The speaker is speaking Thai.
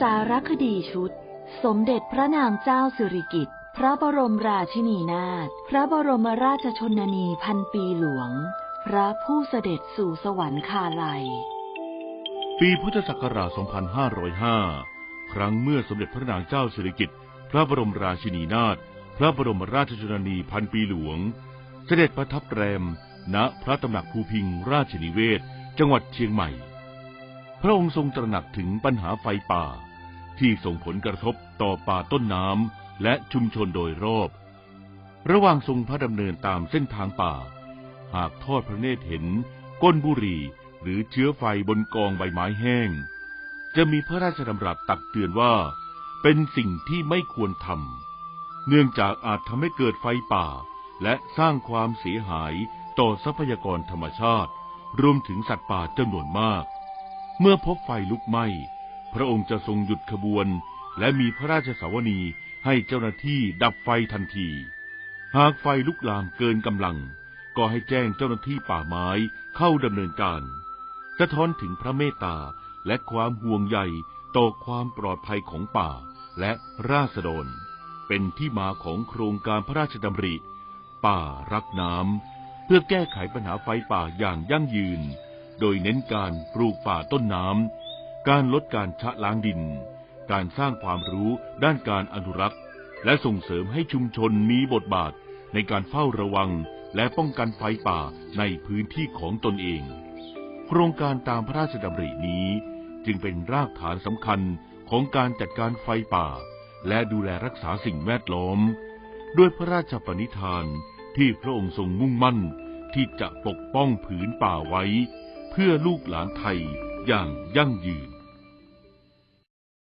สารคดีชุด สมเด็จพระนางเจ้าสิริกิติ์พระบรมราชินีนาถพระบรมราชชนนีพันปีหลวง พระผู้เสด็จสู่สวรรคาลัย ปีพุทธศักราช 2505 ครั้งเมื่อสมเด็จพระนางเจ้าสิริกิติ์พระบรมราชินีนาถพระบรมราชชนนีพันปีหลวง เสด็จประทับแรม ณพระตำหนักภูพิงราชนิเวศ จังหวัดเชียงใหม่ พระองค์ทรงตระหนักถึงปัญหาไฟป่า ที่ส่งผลกระทบต่อป่าต้นน้ำและชุมชนโดยรอบ ระหว่างทรงพระดำเนินตามเส้นทางป่า หากทอดพระเนตรเห็น ก้นบุหรี่หรือเชื้อไฟบนกองใบไม้แห้ง จะมีพระราชดำรัสตักเตือนว่า เป็นสิ่งที่ไม่ควรทำเนื่องจากอาจทำให้เกิดไฟป่า และสร้างความเสียหายต่อทรัพยากรธรรมชาติ รวมถึงสัตว์ป่าจำนวนมาก เมื่อพบไฟลุกไหม้ พระองค์จะทรงหยุดขบวน และมีพระราชสาวนีให้เจ้าหน้าที่ดับไฟทันที หากไฟลุกลามเกินกำลัง ก็ให้แจ้งเจ้าหน้าที่ป่าไม้เข้าดำเนินการสะท้อนถึงพระเมตตาและความห่วงใยต่อความปลอดภัยของป่าและราษฎร เป็นที่มาของโครงการพระราชดำริ ป่ารักน้ำเพื่อแก้ไขปัญหาไฟป่าอย่างยั่งยืน โดยเน้นการปลูกป่าต้นน้ำ การลดการชะล้างดิน การสร้างความรู้ด้านการอนุรักษ์ และส่งเสริมให้ชุมชนมีบทบาทในการเฝ้าระวังและป้องกันไฟป่าในพื้นที่ของตนเอง โครงการตามพระราชดำรินี้จึงเป็นรากฐานสำคัญของการจัดการไฟป่า และดูแลรักษาสิ่งแวดล้อม ด้วยพระราชปณิธานที่พระองค์ทรงมุ่งมั่นที่จะปกป้องผืนป่าไว้ พื่อลูกหลานไทยอย่างยั่งยืน